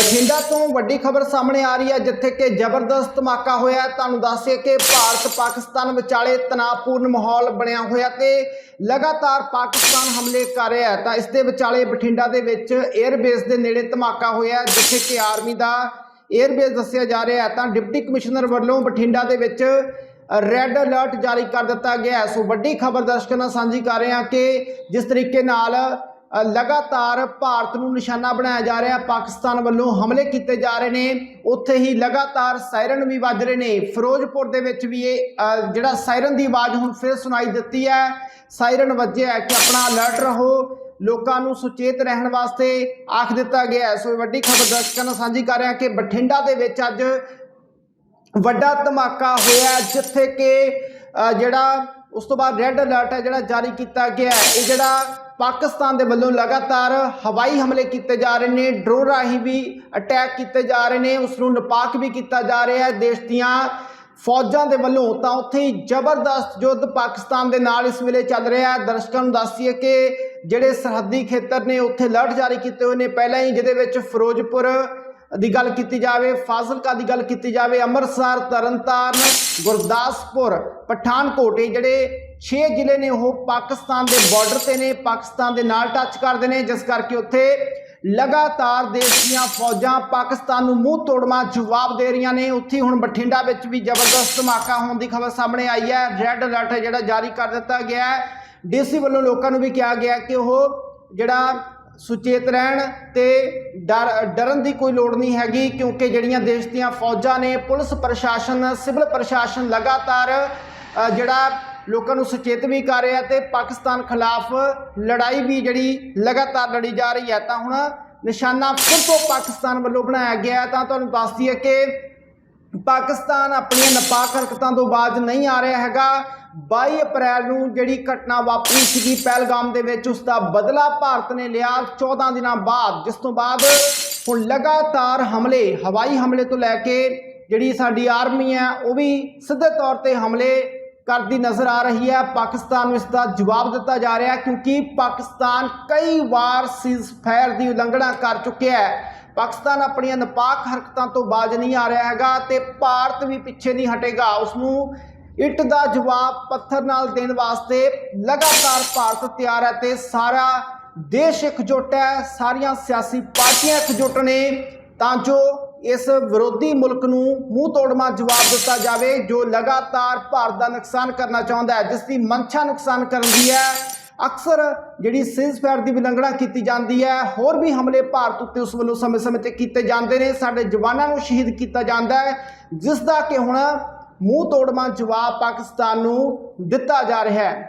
ਬਠਿੰਡਾ ਤੋਂ ਵੱਡੀ ਖਬਰ ਸਾਹਮਣੇ ਆ ਰਹੀ ਹੈ, ਜਿੱਥੇ ਕਿ ਜ਼ਬਰਦਸਤ ਧਮਾਕਾ ਹੋਇਆ ਹੈ। ਤੁਹਾਨੂੰ ਦੱਸਿਏ ਕਿ ਭਾਰਤ ਪਾਕਿਸਤਾਨ ਵਿਚਾਲੇ ਤਣਾਅਪੂਰਨ ਮਾਹੌਲ ਬਣਿਆ ਹੋਇਆ ਤੇ ਲਗਾਤਾਰ ਪਾਕਿਸਤਾਨ ਹਮਲੇ ਕਰ ਰਿਹਾ ਹੈ। ਤਾਂ ਇਸ ਦੇ ਵਿਚਾਲੇ ਬਠਿੰਡਾ ਦੇ ਵਿੱਚ 에ਅਰਬੇਸ ਦੇ ਨੇੜੇ ਧਮਾਕਾ ਹੋਇਆ ਜਿੱਥੇ ਕਿ ਆਰਮੀ ਦਾ 에ਅਰਬੇਸ ਦੱਸਿਆ ਜਾ ਰਿਹਾ ਹੈ। ਤਾਂ ਡਿਪਟੀ ਕਮਿਸ਼ਨਰ ਵੱਲੋਂ ਬਠਿੰਡਾ ਦੇ ਵਿੱਚ ਰੈੱਡ ਅਲਰਟ ਜਾਰੀ ਕਰ ਦਿੱਤਾ ਗਿਆ ਸੋ ਵੱਡੀ ਖਬਰ ਦਰਸ਼ਕਾਂ ਨਾਲ ਸਾਂਝੀ ਕਰ ਰਹੇ ਹਾਂ ਕਿ ਜਿਸ ਤਰੀਕੇ ਨਾਲ ਲਗਾਤਾਰ ਭਾਰਤ ਨੂੰ ਨਿਸ਼ਾਨਾ ਬਣਾਇਆ ਜਾ ਰਿਹਾ। ਪਾਕਿਸਤਾਨ ਵੱਲੋਂ ਹਮਲੇ ਕੀਤੇ ਜਾ ਰਹੇ ਨੇ। ਉੱਥੇ ਹੀ ਲਗਾਤਾਰ ਸਾਇਰਨ ਵੀ ਵੱਜ ਰਹੇ ਨੇ। ਫਿਰੋਜ਼ਪੁਰ ਦੇ ਵਿੱਚ ਵੀ ਇਹ ਜਿਹੜਾ ਸਾਇਰਨ ਦੀ ਆਵਾਜ਼ ਹੁਣ ਫਿਰ ਸੁਣਾਈ ਦਿੱਤੀ ਹੈ। ਸਾਇਰਨ ਵੱਜਿਆ ਕਿ ਆਪਣਾ ਅਲਰਟ ਰਹੋ। ਲੋਕਾਂ ਨੂੰ ਸੁਚੇਤ ਰਹਿਣ ਵਾਸਤੇ ਆਖ ਦਿੱਤਾ ਗਿਆ ਸੋ ਇਹ ਵੱਡੀ ਖਬਰ ਦਰਸ਼ਕਾਂ ਨਾਲ ਸਾਂਝੀ ਕਰ ਰਿਹਾ ਕਿ ਬਠਿੰਡਾ ਦੇ ਵਿੱਚ ਅੱਜ ਵੱਡਾ ਧਮਾਕਾ ਹੋਇਆ ਜਿੱਥੇ ਕਿ ਜਿਹੜਾ ਉਸ ਤੋਂ ਬਾਅਦ ਰੈੱਡ ਅਲਰਟ ਹੈ, ਜਿਹੜਾ ਜਾਰੀ ਕੀਤਾ ਗਿਆ ਇਹ ਜਿਹੜਾ ਪਾਕਿਸਤਾਨ ਦੇ ਵੱਲੋਂ ਲਗਾਤਾਰ ਹਵਾਈ ਹਮਲੇ ਕੀਤੇ ਜਾ ਰਹੇ ਨੇ ਡਰੋਨ ਰਾਹੀਂ ਵੀ ਅਟੈਕ ਕੀਤੇ ਜਾ ਰਹੇ ਨੇ ਉਸ ਨੂੰ ਨਿਪਾਕ ਵੀ ਕੀਤਾ ਜਾ ਰਿਹਾ ਹੈ ਦੇਸ਼ ਦੀਆਂ ਫੌਜਾਂ ਦੇ ਵੱਲੋਂ। ਤਾਂ ਉੱਥੇ ਹੀ ਜ਼ਬਰਦਸਤ ਯੁੱਧ ਪਾਕਿਸਤਾਨ ਦੇ ਨਾਲ ਇਸ ਵੇਲੇ ਚੱਲ ਰਿਹਾ ਹੈ। ਦਰਸ਼ਕਾਂ ਨੂੰ ਦੱਸੀਏ ਕਿ ਜਿਹੜੇ ਸਰਹੱਦੀ ਖੇਤਰ ਨੇ, ਉੱਥੇ ਅਲਰਟ ਜਾਰੀ ਕੀਤੇ ਹੋਏ ਨੇ। ਪਹਿਲਾਂ ਹੀ ਜਿਹਦੇ ਵਿੱਚ ਫਿਰੋਜ਼ਪੁਰ ਦੀ ਗੱਲ ਕੀਤੀ ਜਾਵੇ, ਫਾਜ਼ਿਲਕਾ ਦੀ ਗੱਲ ਕੀਤੀ ਜਾਵੇ, ਅੰਮ੍ਰਿਤਸਰ, ਤਰਨਤਾਰਨ, ਗੁਰਦਾਸਪੁਰ, ਪਠਾਨਕੋਟ, ਇਹ ਜਿਹੜੇ 6 ਜ਼ਿਲ੍ਹੇ ਨੇ, ਉਹ ਪਾਕਿਸਤਾਨ ਦੇ ਬਾਰਡਰ ਤੇ ਨੇ, ਪਾਕਿਸਤਾਨ ਦੇ ਨਾਲ ਟੱਚ ਕਰਦੇ ਨੇ, ਜਿਸ ਕਰਕੇ ਉੱਥੇ ਲਗਾਤਾਰ ਦੇਸ਼ ਦੀਆਂ ਫੌਜਾਂ ਪਾਕਿਸਤਾਨ ਨੂੰ ਮੂੰਹ ਤੋੜਵਾ ਜਵਾਬ ਦੇ ਰਹੀਆਂ ਨੇ। ਉੱਥੇ ਹੁਣ ਬਠਿੰਡਾ ਵਿੱਚ ਵੀ ਜ਼ਬਰਦਸਤ ਧਮਾਕਾ ਹੋਣ ਦੀ ਖਬਰ ਸਾਹਮਣੇ ਆਈ ਹੈ। ਰੈੱਡ ਅਲਰਟ ਜਿਹੜਾ ਜਾਰੀ ਕਰ ਦਿੱਤਾ ਗਿਆ ਹੈ। ਡੀਸੀ ਵੱਲੋਂ ਲੋਕਾਂ ਨੂੰ ਵੀ ਕਿਹਾ ਗਿਆ ਕਿ ਉਹ ਜਿਹੜਾ ਸੁਚੇਤ ਰਹਿਣ ਤੇ ਡਰ, ਡਰਨ ਦੀ ਕੋਈ ਲੋੜ ਨਹੀਂ ਹੈਗੀ, ਕਿਉਂਕਿ ਜਿਹੜੀਆਂ ਦੇਸ਼ ਦੀਆਂ ਫੌਜਾਂ ਨੇ, ਪੁਲਿਸ ਪ੍ਰਸ਼ਾਸਨ, ਸਿਵਲ ਪ੍ਰਸ਼ਾਸਨ ਲਗਾਤਾਰ ਜਿਹੜਾ ਲੋਕਾਂ ਨੂੰ ਸੁਚੇਤ ਵੀ ਕਰ ਰਿਹਾ ਤੇ ਪਾਕਿਸਤਾਨ ਖਿਲਾਫ ਲੜਾਈ ਵੀ ਜਿਹੜੀ ਲਗਾਤਾਰ ਲੜੀ ਜਾ ਰਹੀ ਹੈ, ਤਾਂ ਹੁਣ ਨਿਸ਼ਾਨਾ ਫਿਰ ਤੋਂ ਪਾਕਿਸਤਾਨ ਵੱਲੋਂ ਬਣਾਇਆ ਗਿਆ ਤਾਂ ਤੁਹਾਨੂੰ ਦੱਸਦੀ ਹੈ ਕਿ ਪਾਕਿਸਤਾਨ ਆਪਣੀਆਂ ਨਪਾਕ ਹਰਕਤਾਂ ਤੋਂ ਬਾਅਦ ਨਹੀਂ ਆ ਰਿਹਾ ਹੈਗਾ। 22 ਅਪ੍ਰੈਲ ਨੂੰ ਜਿਹੜੀ ਘਟਨਾ ਵਾਪਰੀ ਸੀਗੀ ਪਹਿਲਗਾਮ ਦੇ ਵਿੱਚ, ਉਸ ਦਾ ਬਦਲਾ ਭਾਰਤ ਨੇ ਲਿਆ 14 ਦਿਨਾਂ ਬਾਅਦ। ਜਿਸ ਤੋਂ ਬਾਅਦ ਹੁਣ ਲਗਾਤਾਰ ਹਮਲੇ, ਹਵਾਈ ਹਮਲੇ ਤੋਂ ਲੈ ਕੇ ਜਿਹੜੀ ਸਾਡੀ ਆਰਮੀ ਹੈ, ਉਹ ਵੀ ਸਿੱਧੇ ਤੌਰ ਤੇ ਹਮਲੇ ਕਰਦੀ ਨਜ਼ਰ ਆ ਰਹੀ ਹੈ। ਪਾਕਿਸਤਾਨ ਨੂੰ ਇਸ ਦਾ ਜਵਾਬ ਦਿੱਤਾ ਜਾ ਰਿਹਾ ਕਿਉਂਕਿ ਪਾਕਿਸਤਾਨ ਕਈ ਵਾਰ ਸੀਜ਼ਫਾਇਰ ਦੀ ਉਲੰਘਣਾ ਕਰ ਚੁੱਕਿਆ ਹੈ। ਪਾਕਿਸਤਾਨ ਆਪਣੀਆਂ ਨਪਾਕ ਹਰਕਤਾਂ ਤੋਂ ਬਾਜ ਨਹੀਂ ਆ ਰਿਹਾ ਹੈਗਾ ਤੇ ਭਾਰਤ ਵੀ ਪਿੱਛੇ ਨਹੀਂ ਹਟੇਗਾ। ਉਸ ਨੂੰ ਇੱਟ ਦਾ ਜਵਾਬ ਪੱਥਰ ਨਾਲ ਦੇਣ ਵਾਸਤੇ ਲਗਾਤਾਰ ਭਾਰਤ ਤਿਆਰ ਹੈ ਤੇ ਸਾਰਾ ਦੇਸ਼ ਇਕਜੁੱਟ ਹੈ, ਸਾਰੀਆਂ ਸਿਆਸੀ ਪਾਰਟੀਆਂ ਇਕਜੁੱਟ ਨੇ, ਤਾਂ ਜੋ ਇਸ ਵਿਰੋਧੀ ਮੁਲਕ ਨੂੰ ਮੂੰਹ ਤੋੜਮਾ ਜਵਾਬ ਦਿੱਤਾ ਜਾਵੇ, ਜੋ ਲਗਾਤਾਰ ਭਾਰਤ ਦਾ ਨੁਕਸਾਨ ਕਰਨਾ ਚਾਹੁੰਦਾ ਹੈ, ਜਿਸ ਦੀ ਮਨਸ਼ਾ ਨੁਕਸਾਨ ਕਰਨ ਦੀ ਹੈ। ਅਕਸਰ ਜਿਹੜੀ ਸੀਜ਼ਫਾਇਰ ਦੀ ਉਲੰਘਣਾ ਕੀਤੀ ਜਾਂਦੀ ਹੈ, ਹੋਰ ਵੀ ਹਮਲੇ ਭਾਰਤ ਉੱਤੇ ਉਸ ਵੱਲੋਂ ਸਮੇਂ-ਸਮੇਂ ਤੇ ਕੀਤੇ ਜਾਂਦੇ ਨੇ। ਸਾਡੇ ਜਵਾਨਾਂ ਨੂੰ ਸ਼ਹੀਦ ਕੀਤਾ ਜਾਂਦਾ ਹੈ, ਜਿਸ ਦਾ ਕਿ ਹੁਣ ਮੂੰਹ ਤੋੜਵਾਂ ਜਵਾਬ ਪਾਕਿਸਤਾਨ ਨੂੰ ਦਿੱਤਾ ਜਾ ਰਿਹਾ ਹੈ।